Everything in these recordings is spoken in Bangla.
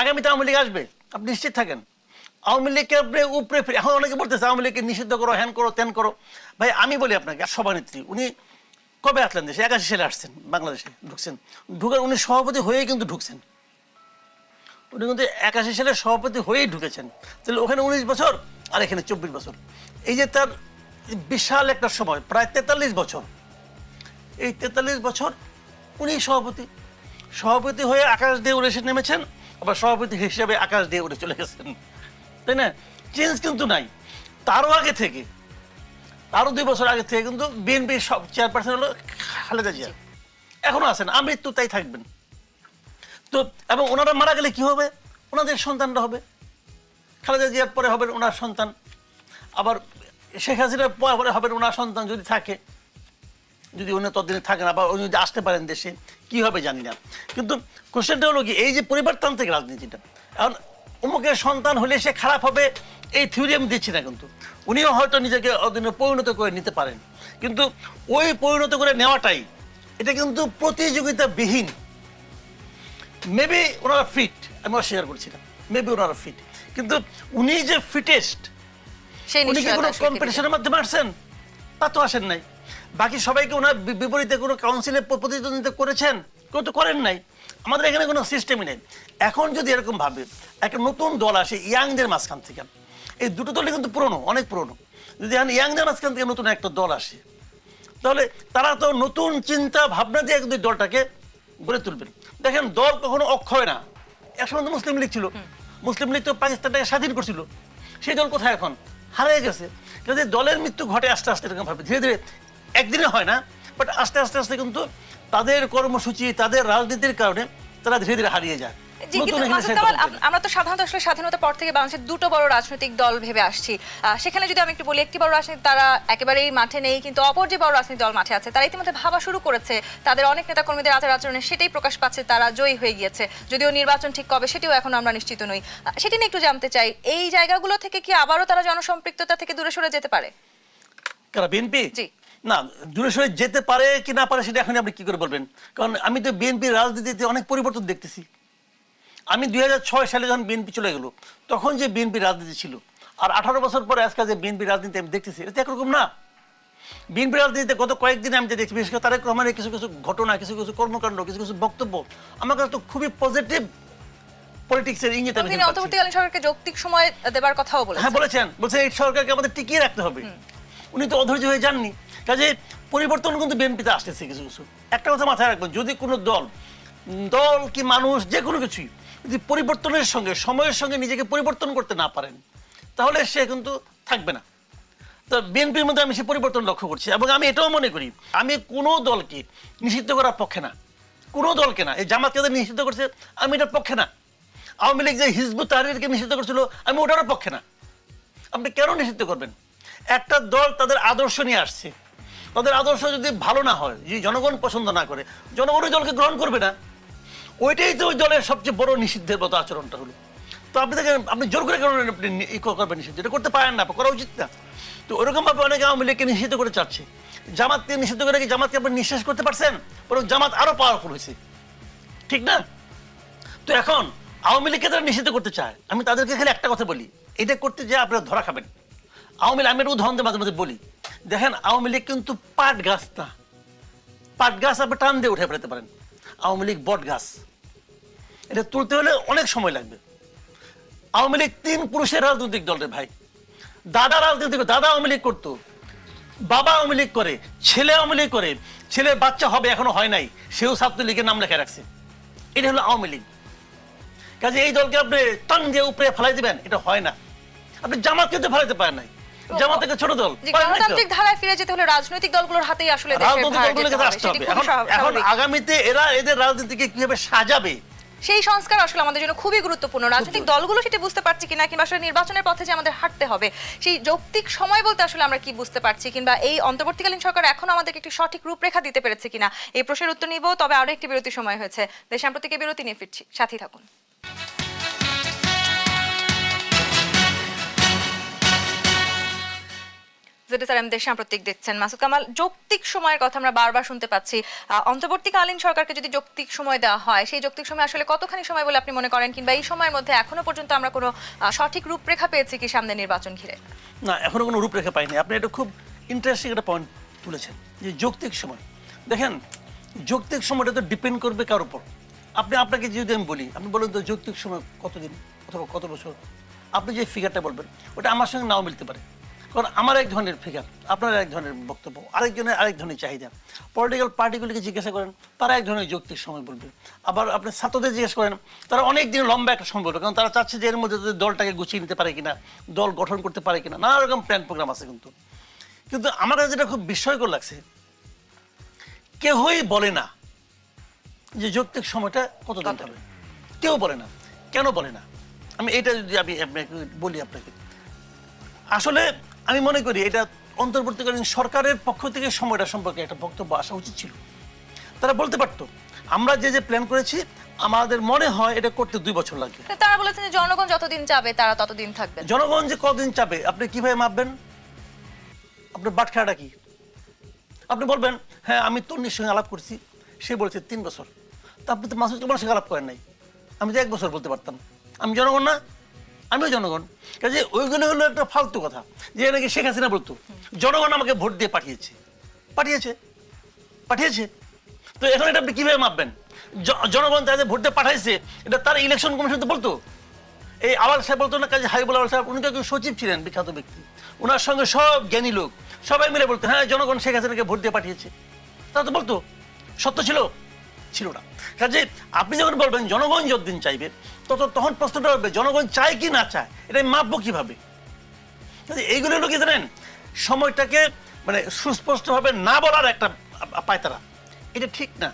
আগামীতে আওয়ামী লীগ আসবে, আপনি নিশ্চিত থাকেন। আওয়ামী লীগকে আপনি উপরে ফিরে এখন অনেকে বলতেছে, আওয়ামী লীগকে নিষিদ্ধ করো, হ্যান করো, ত্যান করো। ভাই, আমি বলি আপনাকে সভানেত্রী উনি কবে আসলেন দেশে? একাশি সালে আসছেন, বাংলাদেশে ঢুকছেন। ঢুকার উনি সভাপতি হয়েই কিন্তু ঢুকছেন। উনি কিন্তু একাশি সালে সভাপতি হয়েই ঢুকেছেন। তাহলে ওখানে উনিশ বছর, আর এখানে চব্বিশ বছর। এই যে তার বিশাল একটা সময়, প্রায় তেতাল্লিশ বছর। এই তেতাল্লিশ বছর উনি সভাপতি। সভাপতি হয়ে আকাশ দিয়ে উড়ে এসে নেমেছেন। আবার সভাপতি হিসেবে আকাশ দিয়ে উঠে চলে গেছেন। তাই না? চেঞ্জ কিন্তু নাই। তারও আগে থেকে, তারও দুই বছর আগে থেকে কিন্তু বিএনপির সব চেয়ারপারসন হলো খালেদা জিয়া। এখনও আছেন, আমৃত্যু তাই থাকবেন। তো, এবং ওনারা মারা গেলে কি হবে? ওনাদের সন্তানরা হবে। খালেদা জিয়ার পরে হবেন ওনার সন্তান। আবার শেখ হাসিনার পরে হবেন ওনার সন্তান যদি থাকে। যদি উনি ততদিনে থাকেন আবার উনি যদি আসতে পারেন দেশে কি হবে জানি না। কিন্তু কোশ্চেনটা হলো কি এই যে পরিবারতান্ত্রিক রাজনীতিটা এখন অমুকের সন্তান হলে সে খারাপ হবে এই থিওরি আমি দিচ্ছি না কিন্তু। উনিও হয়তো নিজেকে অদিনে পরিণত করে নিতে পারেন। কিন্তু ওই পরিণত করে নেওয়াটাই এটা কিন্তু প্রতিযোগিতাবিহীন। মেবি ওনারা ফিট আমি অস্বীকার করছি না। মেবি ওনারা ফিট কিন্তু উনি যে ফিটেস্ট সেই উনি কি কোনো কম্পিটিশনের মাধ্যমে আসছেন? তা তো আসেন নাই। বাকি সবাইকে ওনার বিপরীতে কোনো কাউন্সিলে প্রতিদ্বন্দ্বিতা করেছেন? কেউ তো করেন নাই। আমাদের এখানে কোনো সিস্টেমই নেই। এখন যদি এরকম ভাবে একটা নতুন দল আসে ইয়াংদের মাঝখান থেকে এই দুটো দলই কিন্তু পুরনো অনেক পুরনো। যদি এখন ইয়াংদের মাঝখান থেকে নতুন একটা দল আসে তাহলে তারা তো নতুন চিন্তা ভাবনা দিয়ে এই দলটাকে গড়ে তুলবেন। দেখেন দল কখনো অক্ষয় না। একসময় তো মুসলিম লীগ ছিল। মুসলিম লীগ তো পাকিস্তানটাকে স্বাধীন করছিল। সেই দল কোথায় এখন? হারিয়ে গেছে। এই দলের মৃত্যু ঘটে আস্তে আস্তে এরকম ভাবে। ধীরে ধীরে একদিনে হয় না বাট আস্তে আস্তে আস্তে কিন্তু তাদের কর্মসূচি তাদের রাজনীতির কারণে তারা ধীরে ধীরে হারিয়ে যায়। আমরা তো সাধারণত আসলে স্বাধীনতার পর থেকে বাংলাদেশের দুটো বড় রাজনৈতিক দল ভেবে আসছি। সেখানে যদি আমি একটু বলি একটি বড় রাজনীতি তারা একেবারেই মাঠে নেই কিন্তু অপর যে বড় রাজনৈতিক দল মাঠে আছে তারা ইতিমধ্যে ভাবা শুরু করেছে। তাদের অনেক নেতা কর্মীদের আচার আচরণে সেটাই প্রকাশ পাচ্ছে তারা জয়ী হয়ে গিয়েছে। যদিও নির্বাচন ঠিক কবে সেটিও এখন আমরা নিশ্চিত নই। সেটি নিয়ে একটু জানতে চাই এই জায়গাগুলো থেকে কি আবারও তারা জনসম্পৃক্ততা থেকে দূরে সরে যেতে পারে? বিএনপি? জি। না দূরে সরে যেতে পারে কি না পারে সেটা এখন আপনি কি করে বলবেন? কারণ আমি তো বিএনপির রাজনীতিতে অনেক পরিবর্তন দেখতেছি। আমি দুই হাজার ছয় সালে যখন বিএনপি চলে গেল তখন যে বিএনপি রাজনীতি ছিল আর আঠারো বছর পরে আজকাল যে বিএনপি রাজনীতি আমি দেখতেছি এটা একরকম না। বিএনপি রাজনীতিতে গত কয়েকদিন আমি যে দেখছি বিশেষ করে তারেক রহমানের কিছু কিছু ঘটনা কিছু কিছু কর্মকাণ্ড কিছু কিছু বক্তব্য আমার কাছে তো খুবই পজিটিভ পলিটিক্সের ইঙ্গিত আমি। অন্তর্বর্তীকালীন সরকারকে যৌক্তিক সময় দেবার কথাও হ্যাঁ বলেছেন। বলেছেন বলছেন এই সরকারকে আমাদের টিকিয়ে রাখতে হবে। উনি তো অধৈর্য হয়ে যাননি। কাজে পরিবর্তন কিন্তু বিএনপিতে আসতেছে কিছু কিছু। একটা কথা মাথায় রাখবেন, যদি কোনো দল দল কি মানুষ, যে কোনো কিছুই, যদি পরিবর্তনের সঙ্গে, সময়ের সঙ্গে নিজেকে পরিবর্তন করতে না পারেন, তাহলে সে কিন্তু থাকবে না। তো বিএনপির মধ্যে আমি সে পরিবর্তন লক্ষ্য করছি এবং আমি এটাও মনে করি, আমি কোনো দলকে নিষিদ্ধ করার পক্ষে না। কোনো দলকে না, এই জামাতকে যাদের নিষিদ্ধ করছে, আমি এটার পক্ষে না। আওয়ামী লীগ যে হিজবু তাহরিরকে নিষিদ্ধ করছিল, আমি ওটারও পক্ষে না। আপনি কেন নিষিদ্ধ করবেন? একটা দল তাদের আদর্শ নিয়ে আসছে তাদের আদর্শ যদি ভালো না হয়, যদি জনগণ পছন্দ না করে জনগণ ওই দলকে গ্রহণ করবে না। ওইটাই তো ওই দলের সবচেয়ে বড় নিষিদ্ধের মতো আচরণটা হলো। তো আপনি দেখেন, আপনি জোর করে কেন আপনি ই করবেন নিষিদ্ধ? এটা করতে পারেন না করা উচিত না। তো ওরকমভাবে অনেকে আওয়ামী লীগকে নিষিদ্ধ করে চাচ্ছে। জামাতকে নিষিদ্ধ করে কি জামাতকে আপনি নিঃশ্বাস করতে পারছেন? বরং জামাত আরও পাওয়ারফুল হয়েছে। ঠিক না? তো এখন আওয়ামী লীগকে তারা নিষিদ্ধ করতে চায়। আমি তাদেরকে খালি একটা কথা বলি। এটা করতে যে আপনারা ধরা খাবেন। আওয়ামী লীগ, আমি উদাহরণ মাঝে মাঝে বলি। দেখেন, আওয়ামী লীগ কিন্তু পাট গাছ না। পাট গাছ আপনি টান দিয়ে উঠে ফেলতে পারেন। আওয়ামী লীগ বট গাছ। এটা তুলতে হলে অনেক সময় লাগবে। আওয়ামী লীগ তিন পুরুষের রাজনৈতিক দল রে ভাই। দাদা রাজনীতি করে- দাদা আওয়ামী লীগ করতো। বাবা আওয়ামী লীগ করে, ছেলে আওয়ামী লীগ করে। ছেলে বাচ্চা হবে, এখনও হয় নাই। সেও ছাত্রলীগের নাম লেখা রাখছে। এটা হলো আওয়ামী লীগ। কাজে এই দলকে আপনি টান দিয়ে উপরে ফেলাই দিবেন, এটা হয় না। আপনি জামাতকে তো ফেলাইতে পারেন নাই। জামাত থেকে ছোট দল। গণতান্ত্রিক ধারায় ফিরে যেতে হলে রাজনৈতিক দলগুলোর হাতেই আসলে এখন আগামীতে এরা এদের রাজনীতিকে কীভাবে সাজাবে? সেই সংস্কার আসলে আমাদের জন্য খুবই গুরুত্বপূর্ণ। রাজনৈতিক দলগুলো সেটি বুঝতে পারছি কিনা কিংবা আসলে নির্বাচনের পথে যে আমাদের হাঁটতে হবে সেই যৌক্তিক সময় বলতে আসলে আমরা কি বুঝতে পারছি কিংবা এই অন্তর্বর্তীকালীন সরকার এখন আমাদেরকে একটি সঠিক রূপরেখা দিতে পেরেছে কিনা এই প্রশ্নের উত্তর নিব। তবে আরও একটি বিরতি সময় হয়েছে। দেশ সাম্প্রতিক বিরতি নিয়ে ফিরছি। সাথী থাকুন। এসবিটি স্যার আমাদের সাম্প্রতিক দেখছেন মাসুদ কামাল। যৌক্তিক সময়ের কথা আমরা বারবার শুনতে পাচ্ছি। অন্তর্বর্তীকালীন সরকারকে যদি যৌক্তিক সময় দেওয়া হয়, সেই যৌক্তিক সময় আসলে কতখানি সময় বলে আপনি মনে করেন? কিংবা এই সময়ের মধ্যে এখনও পর্যন্ত আমরা কোনো সঠিক রূপরেখা পেয়েছি কি সামনে নির্বাচন ঘিরে? না, এখনও কোনো রূপরেখা পাইনি। আপনি এটা খুব ইন্টারেস্টিং একটা পয়েন্ট তুলেছেন, যে যৌক্তিক সময়। দেখেন, যৌক্তিক সময়টা তো ডিপেন্ড করবে কার উপর। আপনি, আপনাকে যদি আমি বলি, আপনি বলেন তো যৌক্তিক সময় কতদিন অথবা কত বছর? আপনি যে ফিগারটা বলবেন, ওটা আমার সঙ্গে নাও মিলতে পারে। কারণ আমার এক ধরনের ফিগার আপনার এক ধরনের বক্তব্য আরেকজনের আরেক ধরনের চাহিদা। পলিটিক্যাল পার্টিগুলিকে জিজ্ঞাসা করেন তারা এক ধরনের যৌক্তিক সময় বলবে। আবার আপনি ছাত্রদের জিজ্ঞেস করেন তারা অনেক দিন লম্বা একটা সময় বলবে কারণ তারা চাচ্ছে যে এর মধ্যে তাদের দলটাকে গুছিয়ে নিতে পারে কিনা দল গঠন করতে পারে কিনা নানা রকম প্ল্যান প্রোগ্রাম আছে কিন্তু। কিন্তু আমার কাছে যেটা খুব বিস্ময়কর লাগছে কেউই বলে না যে যৌক্তিক সময়টা কত? হবে কেউ বলে না। কেন বলে না? আমি এটা যদি আমি বলি আপনাকে। আসলে আমি মনে করি এটা অন্তর্বর্তীকালীন সরকারের পক্ষ থেকে সময়টা সম্পর্কে একটা বক্তব্য আসা উচিত ছিল। তারা বলতে পারতো আমরা যে যে প্ল্যান করেছি আমাদের মনে হয় এটা করতে দুই বছর লাগবে। তো তারা বলেছেন যে জনগণ যতদিন যাবে তারা ততদিন থাকবে জনগণ যে কদিন চাপে আপনি কীভাবে মাপবেন? আপনার বাটখারাটা কি? আপনি বলবেন হ্যাঁ আমি তন্নির সঙ্গে আলাপ করছি সে বলেছে তিন বছর। তা আপনি তো মাসুদ কামার সঙ্গে আলাপ করেন নাই। আমি তো এক বছর বলতে পারতাম। আমি জনগণ না আমিও জনগণ। কাজে ওইগুলো হলো একটা ফালতু কথা, যে নাকি শেখ হাসিনা বলতো, জনগণ আমাকে ভোট দিয়ে পাঠিয়েছে। পাঠিয়েছে। পাঠিয়েছে। তো এখন এটা আপনি কীভাবে মাপবেন? জনগণ তাদের ভোট দিয়ে পাঠাইছে, এটা তার ইলেকশন কমিশন তো বলতো। এই আওয়াল সাহেব বলতো না, কাজে হাইবুল আওয়াল সাহেব, উনি তো একজন সচিব ছিলেন, বিখ্যাত ব্যক্তি। ওনার সঙ্গে সব জ্ঞানী লোক, সবাই মিলে বলতো হ্যাঁ জনগণ শেখ হাসিনাকে ভোট দিয়ে পাঠিয়েছে। তা তো বলতো, সত্য ছিল? ছিল না। কাজে আপনি যখন বলবেন, জনগণ যতদিন চাইবে তত তখন প্রশ্নটা হবে, জনগণ চায় কি না চায়? এটা আমি মাপবো কীভাবে? এইগুলো হলো কি জানেন? সময়টাকে মানে সুস্পষ্টভাবে না বলার একটা পায় তারা এটা ঠিক না।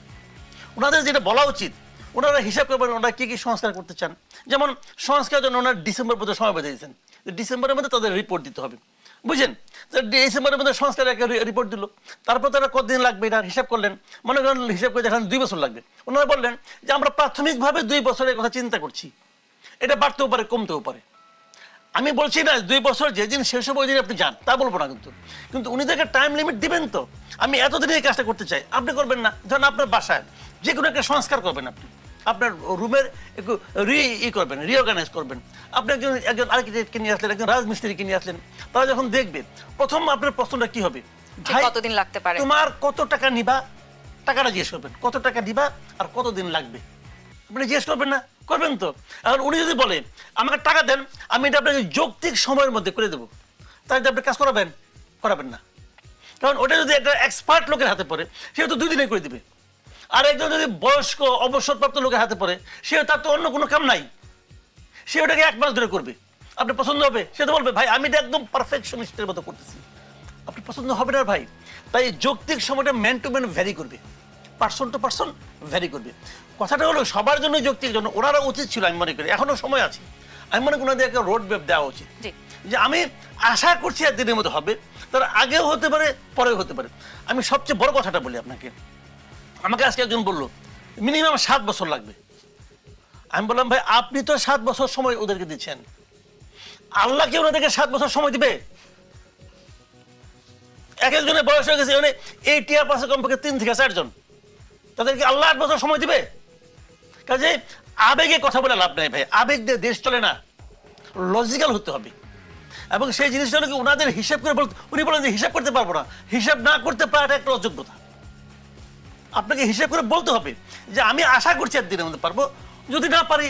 ওনাদের যেটা বলা উচিত, ওনারা হিসাব করবেন ওনারা কী কী সংস্কার করতে চান? যেমন সংস্কারের জন্য ওনারা ডিসেম্বর পর্যন্ত সময় বেঁধে দিয়েছেন। ডিসেম্বরের মধ্যে তাদের রিপোর্ট দিতে হবে। বুঝলেন ডিসেম্বরের মধ্যে সংস্কার একটা রিপোর্ট দিল। তারপর তারা কতদিন লাগবে? এটা হিসাব করলেন। মনে করেন হিসাব করে দেখেন দুই বছর লাগবে। ওনারা বললেন যে আমরা প্রাথমিকভাবে দুই বছরের কথা চিন্তা করছি। এটা বাড়তেও পারে, কমতেও পারে। আমি বলছি না, দুই বছর যেদিন শেষ হবে, ওই দিন আপনি যান। তা বলব না কিন্তু। কিন্তু উনি তাকে টাইম লিমিট দিবেন তো। আমি এতদিনে এই কাজটা করতে চাই। আপনি করবেন না। ধরেন আপনার বাসায় যে কোনো একটা সংস্কার করবেন আপনি। আপনার রুমের একটু রি ই করবেন রিঅর্গানাইজ করবেন। আপনি একজন একজন আর্কিটেক্টকে নিয়ে আসলেন একজন রাজমিস্ত্রিকে নিয়ে আসলেন তারা যখন দেখবে প্রথম আপনার প্রশ্নটা কি হবে? কতদিন লাগতে পারে? তোমার কত টাকা নিবা? টাকাটা জিজ্ঞেস করবেন কত টাকা নিবা আর কতদিন লাগবে? আপনি জিজ্ঞেস করবেন না করবেন তো। এখন উনি যদি বলে আমাকে টাকা দেন আমি এটা আপনাকে যৌক্তিক সময়ের মধ্যে করে দেবো। তাহলে আপনি কাজ করাবেন করাবেন না। কারণ ওটা যদি একটা এক্সপার্ট লোকের হাতে পড়ে সে তো দুই দিনে করে দিবে। আর একজন যদি বয়স্ক অবসরপ্রাপ্ত লোকের হাতে পড়ে সে তার তো অন্য কোনো কাম নাই। সে ওটাকে এক মাস ধরে করবে। আপনি পছন্দ হবে? সে তো বলবে ভাই আমি এটা একদম পারফেকশনিস্টের মতো করতেছি। আপনি পছন্দ হবে না ভাই? তাই যৌক্তিক সময়টা ম্যান টু ম্যান ভ্যারি করবে। পার্সন টু পার্সন ভ্যারি করবে। কথাটা হলো সবার জন্য যৌক্তিক জন্য ওনারা উচিত ছিল আমি মনে করি। এখনও সময় আছে। আমি মনে করি ওনাদের একটা রোড ম্যাপ দেওয়া উচিত। যে আমি আশা করছি একদিনের মতো হবে তার আগেও হতে পারে পরেও হতে পারে। আমি সবচেয়ে বড় কথাটা বলি আপনাকে। আমাকে আজকে একজন বলল মিনিমাম সাত বছর লাগবে। আমি বললাম, ভাই, আপনি তো সাত বছর সময় ওদেরকে দিচ্ছেন। আল্লাহ কি ওনাদেরকে সাত বছর সময় দিবে? এক একজনের বয়স হয়ে গেছে মানে এই পাশে কমপক্ষে তিন থেকে চারজন তাদেরকে আল্লাহ আট বছর সময় দিবে? কাজে আবেগে কথা বলে লাভ নাই ভাই, আবেগ দিয়ে দেশ চলে না লজিক্যাল হতে হবে। এবং সেই জিনিসটা নাকি ওনাদের হিসাব করে বলতে উনি বলেন যে হিসাব করতে পারব না। হিসাব না করতে পারাটা একটা অযোগ্যতা। আপনাকে হিসাব করে বলতে হবে যে আমি আশা করছি একদিনের মধ্যে পারব। যদি না পারি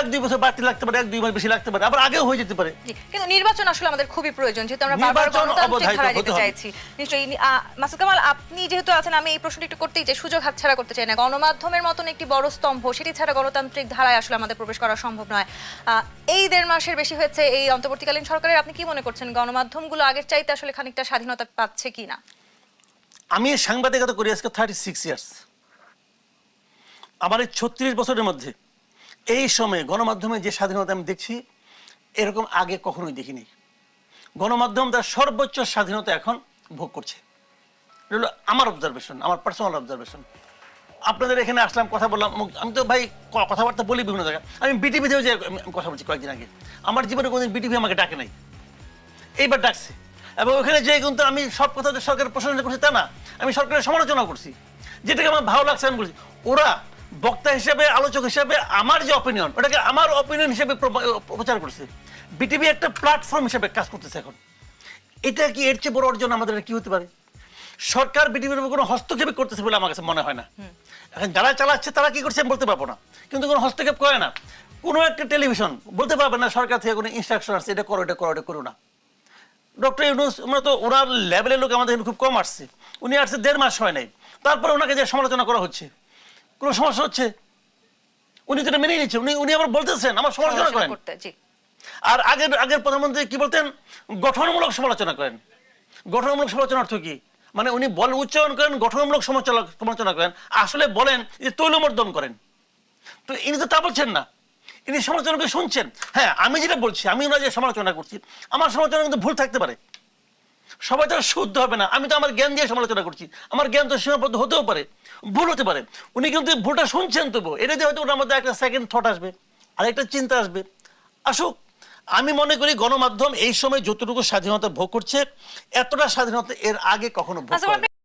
এক দুই বছর বাড়তি লাগতে পারে এক দুই মাস বেশি লাগতে পারে আবার আগেও হয়ে যেতে পারে। কিন্তু নির্বাচন আসলে আমাদের খুবই প্রয়োজন যেহেতু আমরা বারবার গণতান্ত্রিক হতে যেতে চাইছি। নিশ্চয়ই মাসুদ কামাল আপনি যেহেতু আছেন আমি এই প্রশ্নটি একটু করতেই চাই সুযোগ হাতছাড়া করতে চাই না। গণমাধ্যমের মতন একটি বড় স্তম্ভ সেটি ছাড়া গণতান্ত্রিক ধারায় আসলে আমাদের প্রবেশ করা সম্ভব নয়। আহ, এই দেড় মাসের বেশি হয়েছে এই অন্তর্বর্তীকালীন সরকারের আপনি কি মনে করছেন? গণমাধ্যমগুলো আগের চাইতে আসলে খানিকটা স্বাধীনতা পাচ্ছে কি আমি সাংবাদিকতা করি আজকে থার্টি সিক্স ইয়ার্স আমার এই ছত্রিশ বছরের মধ্যে এই সময়ে গণমাধ্যমে যে স্বাধীনতা আমি দেখছি, এরকম আগে কখনোই দেখিনি। গণমাধ্যম তার সর্বোচ্চ স্বাধীনতা এখন ভোগ করছে। এটা হলো আমার অবজারভেশন আমার পার্সোনাল অবজারভেশন আপনাদের এখানে আসলাম, কথা বললাম আমি তো ভাই কথাবার্তা বলি বিভিন্ন জায়গায়। আমি বিটিভিতেও যে কথা বলছি কয়েকদিন আগে। আমার জীবনে কোনোদিন বিটিভি আমাকে ডাকে নাই। এইবার ডাকছে। এবং ওখানে যে কিন্তু আমি সব কথা সরকারের প্রশংসা করছি তা না। আমি সরকারের সমালোচনা করছি যেটাকে আমার ভালো লাগছে আমি বলছি। ওরা বক্তা হিসেবে আলোচক হিসেবে আমার যে অপিনিয়ন ওটাকে আমার অপিনিয়ন হিসেবে প্রচার করছে। বিটিভি একটা প্ল্যাটফর্ম হিসেবে কাজ করতেছে এখন। এটা কি এর চেয়ে বড় অর্জন আমাদের কি হতে পারে? সরকার বিটিভির কোনো হস্তক্ষেপ করতেছে বলে আমার কাছে মনে হয় না। এখন যারা চালাচ্ছে তারা কি করছে আমি বলতে পারব না। কিন্তু কোনো হস্তক্ষেপ করে না। কোনো একটা টেলিভিশন বলতে পারবে না সরকার থেকে কোনো ইনস্ট্রাকশন আসছে এটা করো এটা করো এটা করো না। ডক্টর ইউনুস আমরা তো ওনার লেভেলের লোক আমাদের খুব কম আসছে। উনি আসছে দেড় মাস হয় নাই। তারপরে ওনাকে যে সমালোচনা করা হচ্ছে। কোনো সমস্যা হচ্ছে? উনি তো এটা মেনে নিচ্ছে। উনি উনি আবার বলতেছেন আমার সমালোচনা করেন। আর আগের আগের প্রধানমন্ত্রী কি বলতেন? গঠনমূলক সমালোচনা করেন। গঠনমূলক সমালোচনা অর্থ কি? মানে উনি বল উচ্চারণ করেন গঠনমূলক সমালোচনা সমালোচনা করেন। আসলে বলেন যে তৈলমর্দন করেন। তো ইনি তো তা বলছেন না। ইনি সমালোচনাকে শুনছেন। হ্যাঁ আমি যেটা বলছি আমি ওনার যে সমালোচনা করছি আমার সমালোচনা কিন্তু ভুল থাকতে পারে। সবাই তো শুদ্ধ হবে না। আমি তো আমার জ্ঞান দিয়ে সমালোচনা করছি। আমার জ্ঞান তো সীমাবদ্ধ হতেও পারে ভুল হতে পারে। উনি কিন্তু ভুলটা শুনছেন তবু এটা দিয়ে হয়তো ওনার মধ্যে একটা সেকেন্ড থট আসবে আর একটা চিন্তা আসবে। আসুক আমি মনে করি গণমাধ্যম এই সময় যতটুকু স্বাধীনতা ভোগ করছে এতটা স্বাধীনতা এর আগে কখনো ভোগ আচ্ছা।